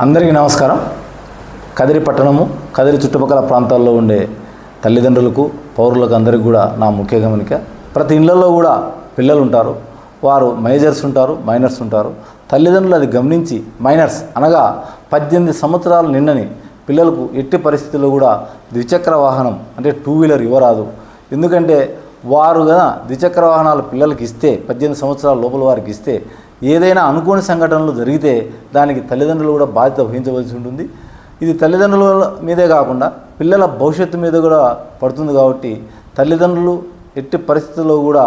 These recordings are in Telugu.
అందరికీ నమస్కారం. కదిరి పట్టణము కదిరి చుట్టుపక్కల ప్రాంతాల్లో ఉండే తల్లిదండ్రులకు పౌరులకు అందరికీ కూడా నా ముఖ్య గమనిక. ప్రతి ఇళ్ళలో కూడా పిల్లలు ఉంటారు వారు మేజర్స్ ఉంటారు మైనర్స్ ఉంటారు. తల్లిదండ్రులు అది గమనించి మైనర్స్ అనగా పద్దెనిమిది సంవత్సరాలు నిన్నని పిల్లలకు ఎట్టి పరిస్థితుల్లో కూడా ద్విచక్ర వాహనం అంటే టూ వీలర్ ఇవ్వరాదు. ఎందుకంటే వారు కదా ద్విచక్ర వాహనాలు పిల్లలకి ఇస్తే పద్దెనిమిది సంవత్సరాల లోపల వారికి ఇస్తే ఏదైనా అనుకోని సంఘటనలు జరిగితే దానికి తల్లిదండ్రులు కూడా బాధ్యత వహించవలసి ఉంటుంది. ఇది తల్లిదండ్రుల మీదే కాకుండా పిల్లల భవిష్యత్తు మీద కూడా పడుతుంది కాబట్టి తల్లిదండ్రులు ఎట్టి పరిస్థితుల్లో కూడా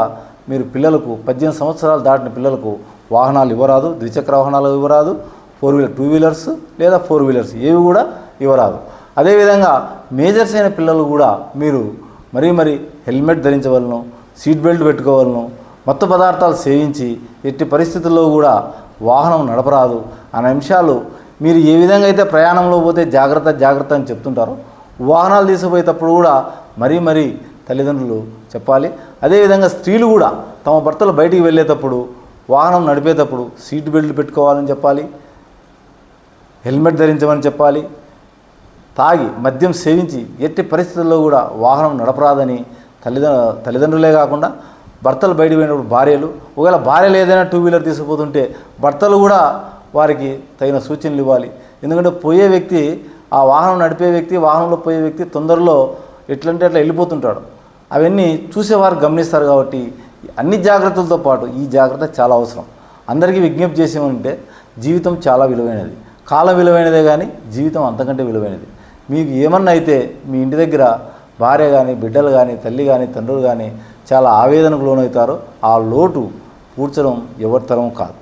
మీరు పిల్లలకు పద్దెనిమిది సంవత్సరాలు దాటిన పిల్లలకు వాహనాలు ఇవ్వరాదు ద్విచక్ర వాహనాలు ఇవ్వరాదు ఫోర్ వీలర్ టూ వీలర్స్ లేదా ఫోర్ వీలర్స్ ఏవి కూడా ఇవ్వరాదు. అదేవిధంగా మేజర్స్ అయిన పిల్లలు కూడా మీరు మరీ మరి హెల్మెట్ ధరించవలను సీట్ బెల్ట్ పెట్టుకోవాలను మత్తు పదార్థాలు సేవించి ఎట్టి పరిస్థితుల్లో కూడా వాహనం నడపరాదు అనే అంశాలు మీరు ఏ విధంగా అయితే ప్రయాణంలో పోతే జాగ్రత్త జాగ్రత్త అని చెప్తుంటారో వాహనాలు తీసుకుపోయేటప్పుడు కూడా మరీ మరీ తల్లిదండ్రులు చెప్పాలి. అదేవిధంగా స్త్రీలు కూడా తమ భర్తలు బయటికి వెళ్ళేటప్పుడు వాహనం నడిపేటప్పుడు సీట్ బెల్ట్ పెట్టుకోవాలని చెప్పాలి. హెల్మెట్ ధరించమని చెప్పాలి. తాగి మద్యం సేవించి ఎట్టి పరిస్థితుల్లో కూడా వాహనం నడపరాదని తల్లిదండ్రు తల్లిదండ్రులే కాకుండా భర్తలు బయట పోయినప్పుడు భార్యలు. ఒకవేళ భార్యలు ఏదైనా టూ వీలర్ తీసుకుపోతుంటే భర్తలు కూడా వారికి తగిన సూచనలు ఇవ్వాలి. ఎందుకంటే పోయే వ్యక్తి ఆ వాహనం నడిపే వ్యక్తి వాహనంలో పోయే వ్యక్తి తొందరలో ఎట్లంటే అట్లా వెళ్ళిపోతుంటాడు. అవన్నీ చూసేవారు గమనిస్తారు కాబట్టి అన్ని జాగ్రత్తలతో పాటు ఈ జాగ్రత్త చాలా అవసరం. అందరికీ విజ్ఞప్తి చేసేమంటే జీవితం చాలా విలువైనది. కాలం విలువైనదే కానీ జీవితం అంతకంటే విలువైనది. మీకు ఏమన్నా అయితే మీ ఇంటి దగ్గర భార్య కానీ బిడ్డలు కానీ తల్లి కానీ తండ్రులు కానీ చాలా ఆవేదనకు లోనవుతారో ఆ లోటు పూడ్చడం ఎవరి తరం కాదు.